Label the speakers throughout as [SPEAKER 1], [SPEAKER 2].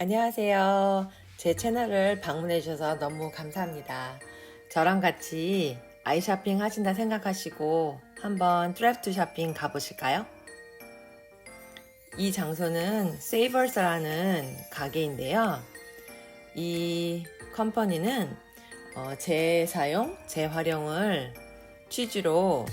[SPEAKER 1] 안녕하세요. 제 채널을 방문해 주셔서 너무 감사합니다. 저랑 같이 아이 쇼핑 하신다 생각하시고 한번 트래프트 쇼핑 가보실까요? 이 장소는 세이버스라는 가게인데요. 이 컴퍼니는 어, 재사용, 재활용을 취지로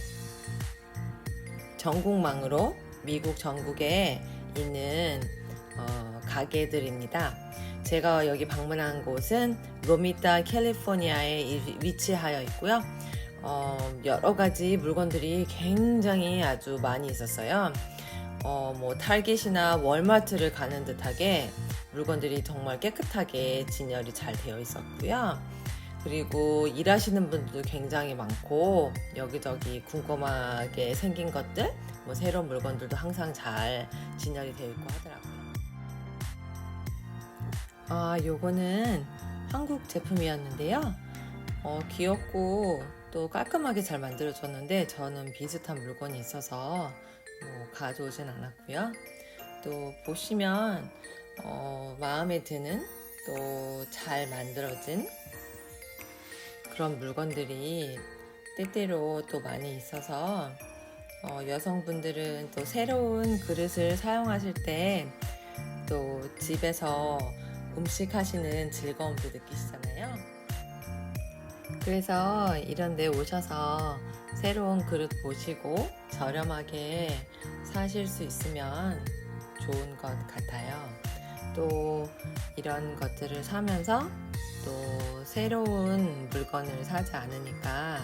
[SPEAKER 1] 전국망으로 미국 전국에 있는 어, 가게들입니다. 제가 여기 방문한 곳은 로미타 캘리포니아에 이- 위치하여 있고요. 어, 여러 가지 물건들이 굉장히 아주 많이 있었어요. 어, 뭐 타겟이나 월마트를 가는 듯하게 물건들이 정말 깨끗하게 진열이 잘 되어 있었고요. 그리고 일하시는 분들도 굉장히 많고 여기저기 궁금하게 생긴 것들, 뭐 새로운 물건들도 항상 잘 진열이 되어 있고 하더라고요. 아, 요거는 한국 제품이었는데요. 어, 귀엽고 또 깔끔하게 잘 만들어졌는데 저는 비슷한 물건이 있어서 뭐 가져오진 않았고요. 또 보시면 어, 마음에 드는 또 잘 만들어진 그런 물건들이 때때로 또 많이 있어서 어, 여성분들은 또 새로운 그릇을 사용하실 때 또 집에서 음식 하시는 즐거움도 느끼시잖아요. 그래서 이런 데 오셔서 새로운 그릇 보시고 저렴하게 사실 수 있으면 좋은 것 같아요. 또 이런 것들을 사면서 또 새로운 물건을 사지 않으니까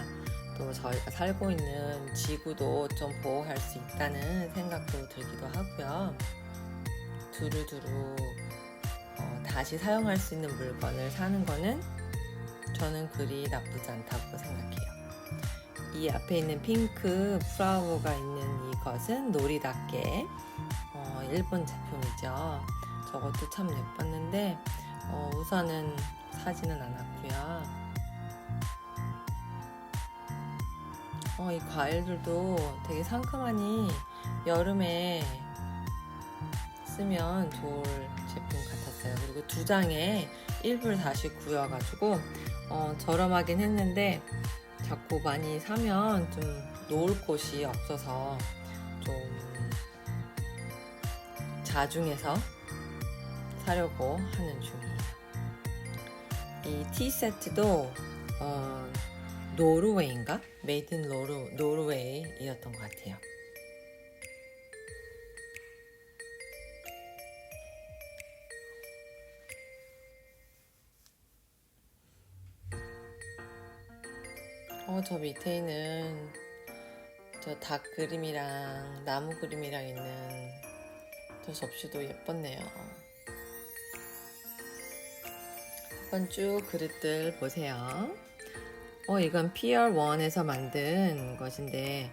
[SPEAKER 1] 또 저희가 살고 있는 지구도 좀 보호할 수 있다는 생각도 들기도 하고요. 두루두루 어, 다시 사용할 수 있는 물건을 사는 거는 저는 그리 나쁘지 않다고 생각해요. 이 앞에 있는 핑크 플라워가 있는 이것은 놀이답게 어, 일본 제품이죠. 저것도 참 예뻤는데 어, 우선은 사지는 않았고요. 어, 이 과일들도 되게 상큼하니 여름에 쓰면 좋을 제품 그리고 두 장에 1불 49여가지고 어, 저렴하긴 했는데 자꾸 많이 사면 좀 놓을 곳이 없어서 좀 자중해서 사려고 하는 중이에요. 이 티 세트도 어, 노르웨이인가? 메이드 인 노르, 노르웨이였던 것 같아요. 어, 저 밑에 있는 저 닭 그림이랑 나무 그림이랑 있는 저 접시도 예뻤네요. 한번 쭉 그릇들 보세요. 어, 이건 PR1에서 만든 것인데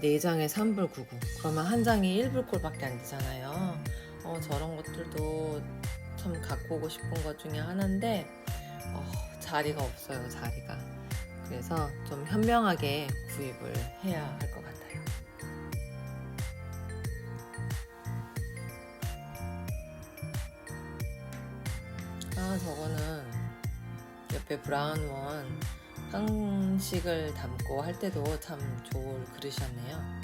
[SPEAKER 1] 4장에 3불 99. 그러면 한 장이 1불 꼴밖에 안 되잖아요. 어, 저런 것들도 참 갖고 오고 싶은 것 중에 하나인데 어, 자리가 없어요, 자리가. 그래서 좀 현명하게 구입을 해야 할 것 같아요. 아, 저거는 옆에 브라운 원 한식을 담고 할 때도 참 좋을 그릇이었네요.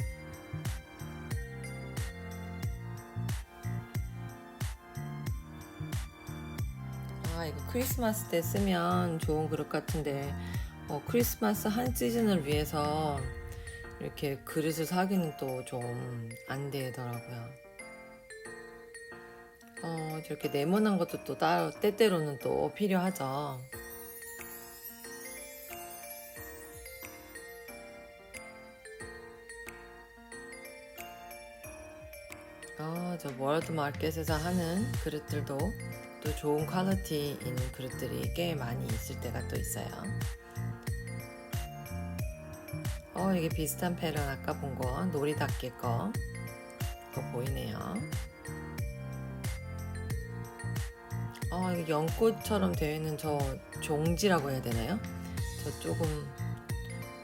[SPEAKER 1] 아, 이거 크리스마스 때 쓰면 좋은 그릇 같은데, 어, 크리스마스 한 시즌을 위해서 이렇게 그릇을 사기는 또 좀 안 되더라고요. 어, 저렇게 네모난 것도 또 따로, 때때로는 또 필요하죠. 아, 저 월드 마켓에서 하는 그릇들도 또 좋은 퀄리티 있는 그릇들이 꽤 많이 있을 때가 또 있어요. 어, 이게 비슷한 패런 아까 본 거, 놀이답게 거. 그거 보이네요. 어, 이게 연꽃처럼 되어 있는 저 종지라고 해야 되나요? 저 조금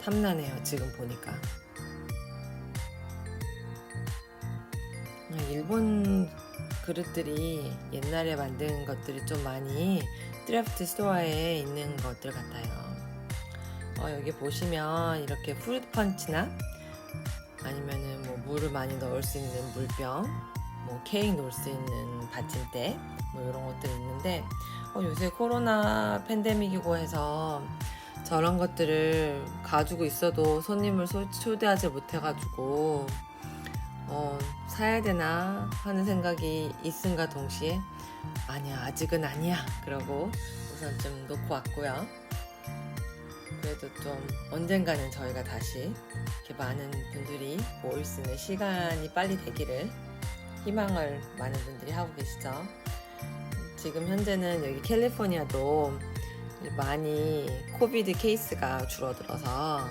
[SPEAKER 1] 탐나네요, 지금 보니까. 아, 일본 그릇들이 옛날에 만든 것들이 좀 많이 드래프트 스토어에 있는 것들 같아요. 어, 여기 보시면 이렇게 프루트 펀치나 아니면은 뭐 물을 많이 넣을 수 있는 물병, 뭐 케이크 놓을 수 있는 받침대, 뭐 이런 것들이 있는데 어, 요새 코로나 팬데믹이고 해서 저런 것들을 가지고 있어도 손님을 소- 초대하지 못해가지고 어, 사야 되나 하는 생각이 있음과 동시에 아니야 아직은 아니야 그러고 우선 좀 놓고 왔고요. 그래도 좀 언젠가는 저희가 다시 이렇게 많은 분들이 모일 수 있는 시간이 빨리 되기를 희망을 많은 분들이 하고 계시죠. 지금 현재는 여기 캘리포니아도 많이 코비드 케이스가 줄어들어서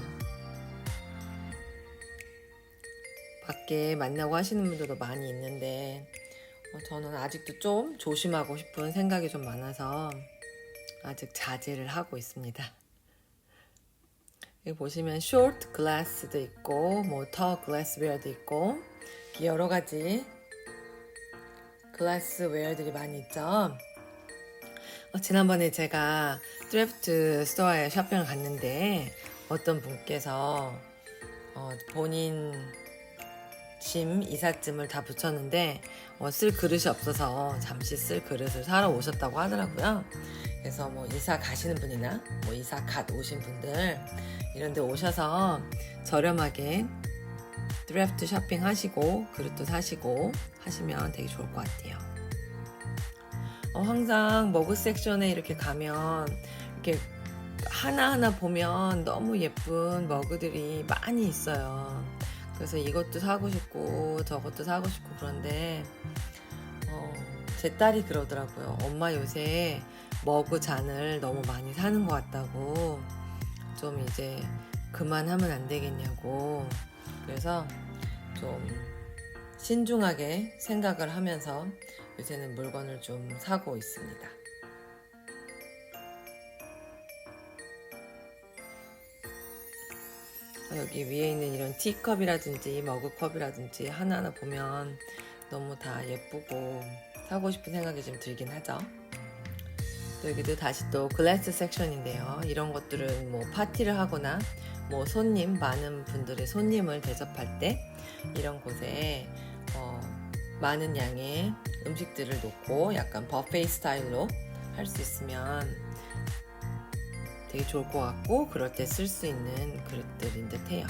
[SPEAKER 1] 밖에 만나고 하시는 분들도 많이 있는데 어, 저는 아직도 좀 조심하고 싶은 생각이 좀 많아서 아직 자제를 하고 있습니다. 여기 보시면 short glass도 있고 뭐 tall glassware도 있고 여러 가지 glassware들이 많이 있죠. 어, 지난번에 제가 드래프트 스토어에 쇼핑을 갔는데 어떤 분께서 어, 본인 짐 이삿짐을 다 붙였는데 어, 쓸 그릇이 없어서 잠시 쓸 그릇을 사러 오셨다고 하더라고요. 그래서 뭐 이사 가시는 분이나 뭐 이사 갓 오신 분들 이런 데 오셔서 저렴하게 드래프트 쇼핑 하시고 그릇도 사시고 하시면 되게 좋을 것 같아요. 어, 항상 머그 섹션에 이렇게 가면 이렇게 하나하나 보면 너무 예쁜 머그들이 많이 있어요. 그래서 이것도 사고 싶고 저것도 사고 싶고 그런데 어, 제 딸이 그러더라고요. 엄마 요새 머그 잔을 너무 많이 사는 것 같다고 좀 이제 그만하면 안 되겠냐고 그래서 좀 신중하게 생각을 하면서 요새는 물건을 좀 사고 있습니다. 여기 위에 있는 이런 티컵이라든지 머그컵이라든지 하나하나 보면 너무 다 예쁘고 사고 싶은 생각이 좀 들긴 하죠. 또 여기도 다시 또 글래스 섹션인데요. 이런 것들은 뭐 파티를 하거나 뭐 손님 많은 분들의 손님을 대접할 때 이런 곳에 어, 많은 양의 음식들을 놓고 약간 버페이 스타일로 할 수 있으면 되게 좋을 것 같고 그럴 때 쓸 수 있는 그릇들인 듯해요.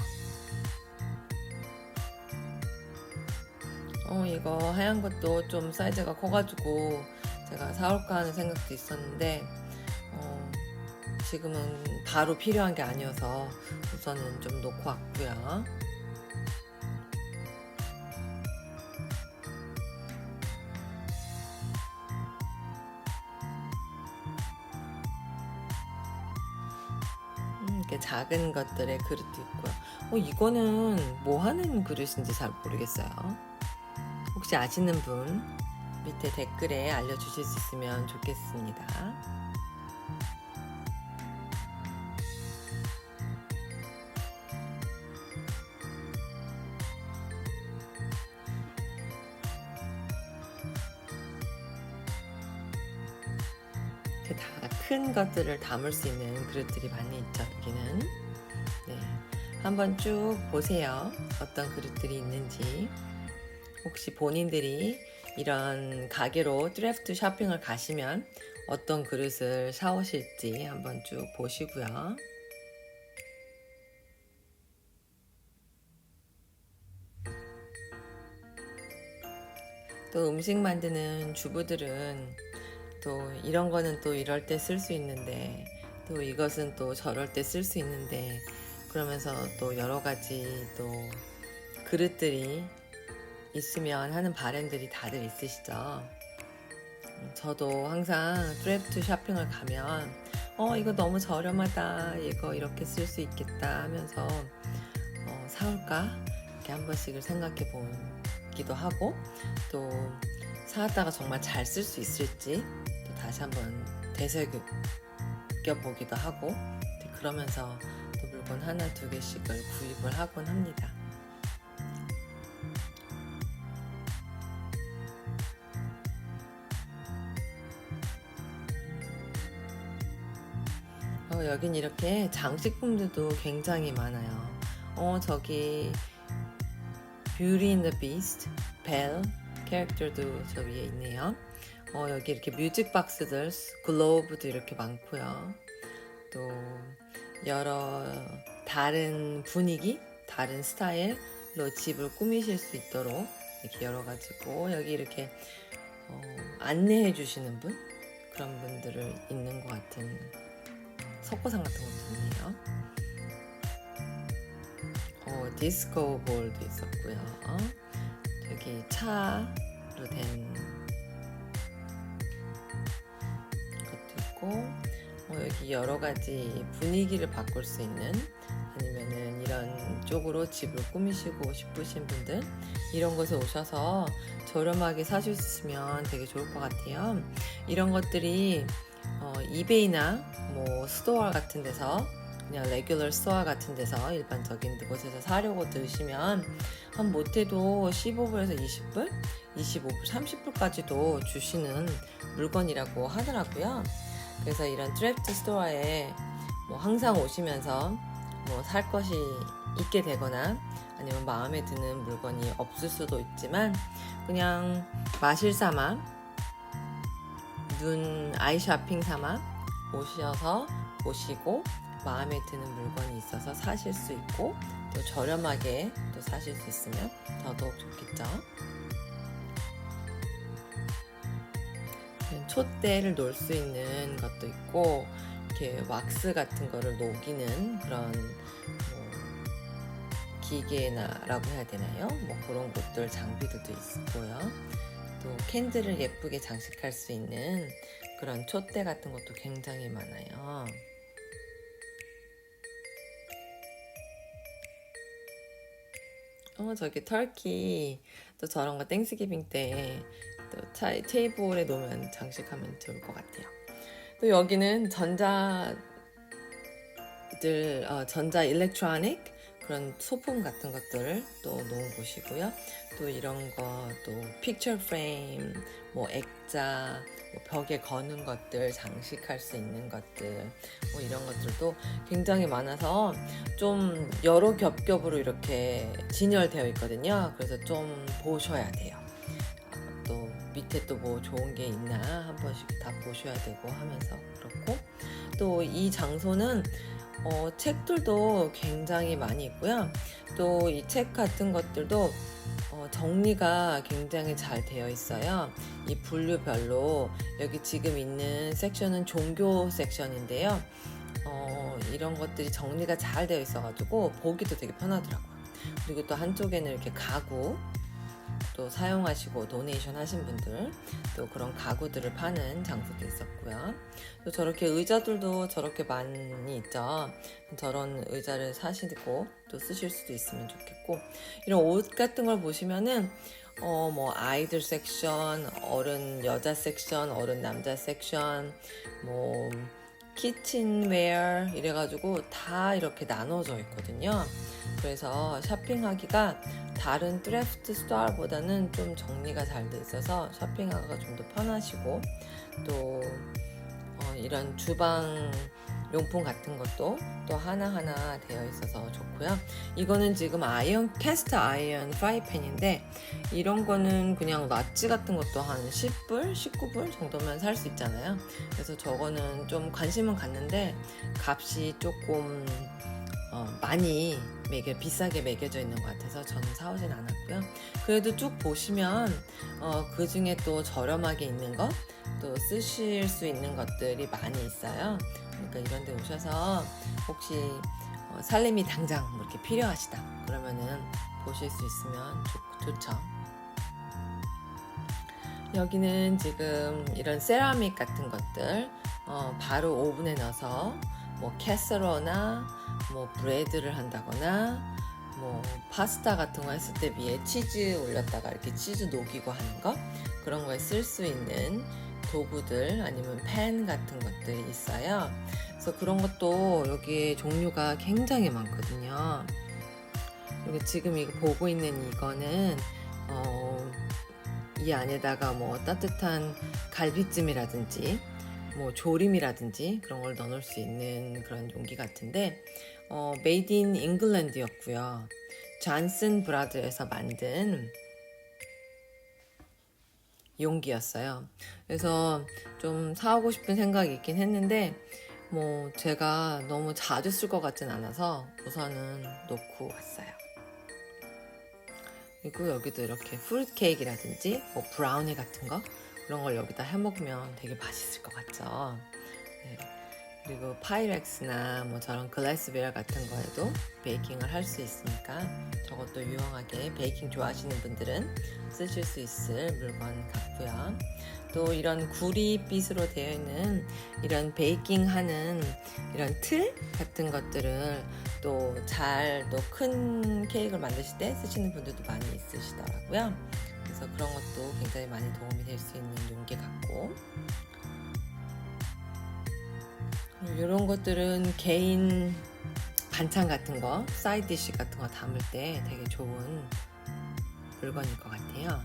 [SPEAKER 1] 어 이거 하얀 것도 좀 사이즈가 커가지고 제가 사올까 하는 생각도 있었는데 어, 지금은 바로 필요한 게 아니어서 우선은 좀 놓고 왔고요. 이렇게 작은 것들의 그릇도 있고요. 어, 이거는 뭐 하는 그릇인지 잘 모르겠어요. 혹시 아시는 분 밑에 댓글에 알려주실 수 있으면 좋겠습니다. 다 큰 것들을 담을 수 있는 그릇들이 많이 있죠, 여기는. 네. 한번 쭉 보세요. 어떤 그릇들이 있는지. 혹시 본인들이 이런 가게로 드래프트 쇼핑을 가시면 어떤 그릇을 사오실지 한번 쭉 보시고요. 또 음식 만드는 주부들은 또 이런 거는 또 이럴 때 쓸 수 있는데 또 이것은 또 저럴 때 쓸 수 있는데 그러면서 또 여러 가지 또 그릇들이 있으면 하는 바램들이 다들 있으시죠. 음, 저도 항상 드래프트 쇼핑을 가면 어 이거 너무 저렴하다 이거 이렇게 쓸 수 있겠다 하면서 어, 사올까 이렇게 한 번씩을 생각해 보기도 하고 또 사왔다가 정말 잘 쓸 수 있을지 또 다시 한번 되새겨보기도 하고 그러면서 또 물건 하나 두 개씩을 구입을 하곤 합니다. 어, 여긴 이렇게 장식품들도 굉장히 많아요. 어, 저기 Beauty and the Beast, 벨 캐릭터도 저 위에 있네요. 어, 여기 이렇게 뮤직 박스들, 글로브도 이렇게 많고요. 또 여러 다른 분위기, 다른 스타일로 집을 꾸미실 수 있도록 이렇게 여러 가지고 여기 이렇게 어, 안내해 주시는 분 그런 분들을 있는 것 같은 석고상 같은 것도 있네요. 어, 디스코 볼도 있었고요. 여기 차로 된 있고 어, 여기 여러 가지 분위기를 바꿀 수 있는 아니면은 이런 쪽으로 집을 꾸미시고 싶으신 분들 이런 곳에 오셔서 저렴하게 있으면 되게 좋을 것 같아요. 이런 것들이 어, 이베이나 뭐 스토어 같은 데서 그냥 레귤러 스토어 같은 데서 일반적인 곳에서 사려고 드시면 한 못해도 15불에서 20불, 25불, 30불까지도 주시는 물건이라고 하더라고요. 그래서 이런 트랩트 스토어에 뭐 항상 오시면서 뭐 살 것이 있게 되거나 아니면 마음에 드는 물건이 없을 수도 있지만 그냥 마실 삼아 눈 아이 쇼핑 삼아 오셔서 보시고 마음에 드는 물건이 있어서 사실 수 있고 또 저렴하게 또 사실 수 있으면 더더욱 좋겠죠. 촛대를 놓을 수 있는 것도 있고 이렇게 왁스 같은 거를 녹이는 그런 뭐 기계나라고 해야 되나요? 뭐 그런 것들 장비들도 있고요. 또 캔들을 예쁘게 장식할 수 있는 그런 촛대 같은 것도 굉장히 많아요. 어 저기 터키 또 저런 거 땡스기빙 때 또 테이블에 놓으면 장식하면 좋을 것 같아요. 또 여기는 전자들 어, 전자 일렉트로닉 그런 소품 같은 것들을 또 놓은 곳이고요. 또 이런 거 또 픽처 프레임, 뭐 액자, 뭐 벽에 거는 것들, 장식할 수 있는 것들, 뭐 이런 것들도 굉장히 많아서 좀 여러 겹겹으로 이렇게 진열되어 있거든요. 그래서 좀 보셔야 돼요. 아, 또 밑에 또 뭐 좋은 게 있나 한 번씩 다 보셔야 되고 하면서 그렇고 또 이 장소는 어, 책들도 굉장히 많이 있고요. 또 이 책 같은 것들도 어, 정리가 굉장히 잘 되어 있어요. 이 분류별로 여기 지금 있는 섹션은 종교 섹션인데요. 어, 이런 것들이 정리가 잘 되어 있어가지고 보기도 되게 편하더라고요. 그리고 또 한쪽에는 이렇게 가구 또 사용하시고 도네이션 하신 분들 또 그런 가구들을 파는 장소도 있었고요. 또 저렇게 의자들도 저렇게 많이 있죠. 저런 의자를 사시고 또 쓰실 수도 있으면 좋겠고 이런 옷 같은 걸 보시면은 어 뭐 아이들 섹션, 어른 여자 섹션, 어른 남자 섹션, 뭐 키친웨어 이래가지고 다 이렇게 나눠져 있거든요. 그래서 쇼핑하기가 다른 드래프트 스토어보다는 좀 정리가 잘 돼 있어서 쇼핑하기가 좀 더 편하시고 또 어, 이런 주방 용품 같은 것도 또 하나하나 되어 있어서 좋고요. 이거는 지금 아이언 캐스트 아이언 프라이팬인데 이런 거는 그냥 낫지 같은 것도 한 10불, 19불 정도면 살 수 있잖아요. 그래서 저거는 좀 관심은 갔는데 값이 조금 어, 많이 매겨 비싸게 매겨져 있는 것 같아서 저는 사오진 않았고요. 그래도 쭉 보시면 어, 그 중에 또 저렴하게 있는 거, 또 쓰실 수 있는 것들이 많이 있어요. 그러니까 이런 데 오셔서 혹시 어, 살림이 당장 뭐 이렇게 필요하시다 그러면은 보실 수 있으면 좋, 좋죠. 여기는 지금 이런 세라믹 같은 것들 어, 바로 오븐에 넣어서 뭐 캐서로나 뭐 브레드를 한다거나 뭐 파스타 같은 거 했을 때 위에 치즈 올렸다가 이렇게 치즈 녹이고 하는 거 그런 거에 쓸 수 있는 도구들 아니면 펜 같은 것들이 있어요. 그래서 그런 것도 여기 종류가 굉장히 많거든요. 그리고 지금 이거 보고 있는 이거는 어, 이 안에다가 뭐 따뜻한 갈비찜이라든지 뭐 조림이라든지 그런 걸 넣어놓을 수 있는 그런 용기 같은데 어, 메이드 인 잉글랜드였고요. 잔슨 브라드에서 만든 용기였어요. 그래서 좀 사오고 싶은 생각이 있긴 했는데 뭐 제가 너무 자주 쓸 것 같진 않아서 우선은 놓고 왔어요. 그리고 여기도 이렇게 프루트 케이크라든지 뭐 브라우니 같은 거 그런 걸 여기다 해 먹으면 되게 맛있을 것 같죠. 네. 그리고 파이렉스나 뭐 저런 글래스베어 같은 거에도 베이킹을 할 수 있으니까 저것도 유용하게 베이킹 좋아하시는 분들은 쓰실 수 있을 물건 같고요. 또 이런 구리빛으로 되어 있는 이런 베이킹 하는 이런 틀 같은 것들을 또 잘 또 큰 케이크를 만드실 때 쓰시는 분들도 많이 있으시더라고요. 그래서 그런 것도 굉장히 많이 도움이 될 수 있는 용기 같고 이런 것들은 개인 반찬 같은 거, 사이드 디쉬 같은 거 담을 때 되게 좋은 물건일 것 같아요.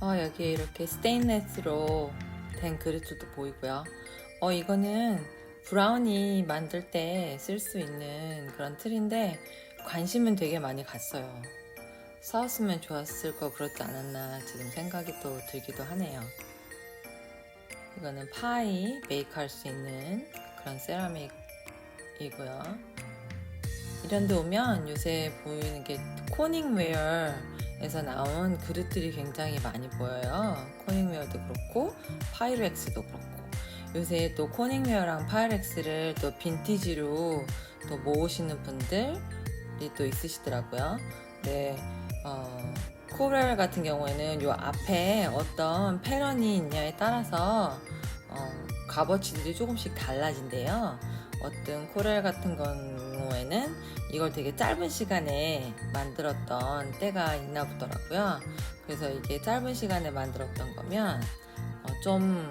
[SPEAKER 1] 어, 여기 이렇게 스테인레스로 된 그릇도 보이고요. 어, 이거는 브라우니 만들 때 쓸 수 있는 그런 틀인데 관심은 되게 많이 갔어요. 사왔으면 좋았을 거 그렇지 않았나 지금 생각이 또 들기도 하네요. 이거는 파이 베이크 할 수 있는 그런 세라믹이고요. 이런 데 오면 요새 보이는 게 코닝웨어에서 나온 그릇들이 굉장히 많이 보여요. 코닝웨어도 그렇고 파이렉스도 그렇고 요새 또 코닝웨어랑 파이렉스를 또 빈티지로 또 모으시는 분들이 또 있으시더라고요. 네, 어, 코렐 같은 경우에는 요 앞에 어떤 패런이 있냐에 따라서 어, 값어치들이 조금씩 달라진대요. 어떤 코렐 같은 경우에는 이걸 되게 짧은 시간에 만들었던 때가 있나 보더라고요. 그래서 이게 짧은 시간에 만들었던 거면 어, 좀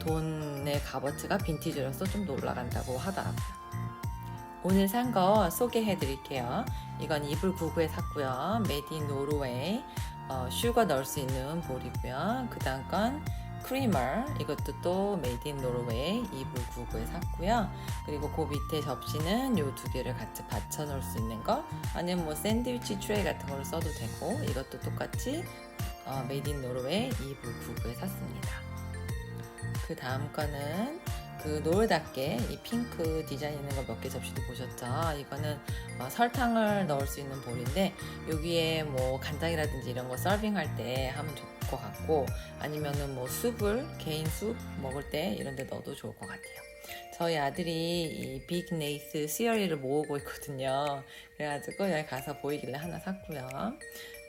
[SPEAKER 1] 돈의 값어치가 빈티지로서 좀 더 올라간다고 하더라고요. 오늘 산 거 소개해 드릴게요. 이건 이불 99에 샀고요. 메디 인 노르웨이 어, 슈가 넣을 수 있는 볼이고요. 그 다음 건 크리머 이것도 또 메이드 인 노르웨이 이불 99에 샀고요. 그리고 그 밑에 접시는 요 두 개를 같이 받쳐 놓을 수 있는 거 아니면 뭐 샌드위치 트레이 같은 걸로 써도 되고 이것도 똑같이 어, 메이드 인 노르웨이 이불 99에 샀습니다. 그 다음 거는 그 노을답게 이 핑크 디자인 있는 거 몇 개 접시도 보셨죠? 이거는 어, 설탕을 넣을 수 있는 볼인데 여기에 뭐 간장이라든지 이런 거 서빙할 때 하면 좋을 것 같고 아니면은 뭐 숲을 개인 숲 먹을 때 이런 데 넣어도 좋을 것 같아요. 저희 아들이 이 빅 네이스 시어리를 모으고 있거든요. 그래가지고 여기 가서 보이길래 하나 샀고요.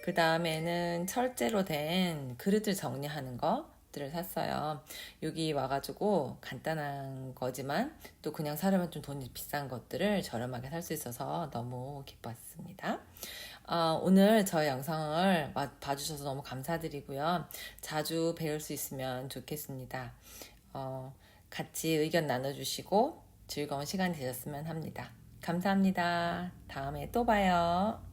[SPEAKER 1] 그 다음에는 철제로 된 그릇을 정리하는 거 들을 샀어요. 여기 와가지고 간단한 거지만 또 그냥 사려면 좀 돈이 비싼 것들을 저렴하게 살 수 있어서 너무 기뻤습니다. 어, 오늘 저의 영상을 마- 봐주셔서 너무 감사드리고요. 자주 배울 수 있으면 좋겠습니다. 어, 같이 의견 나눠주시고 즐거운 시간 되셨으면 합니다. 감사합니다. 다음에 또 봐요.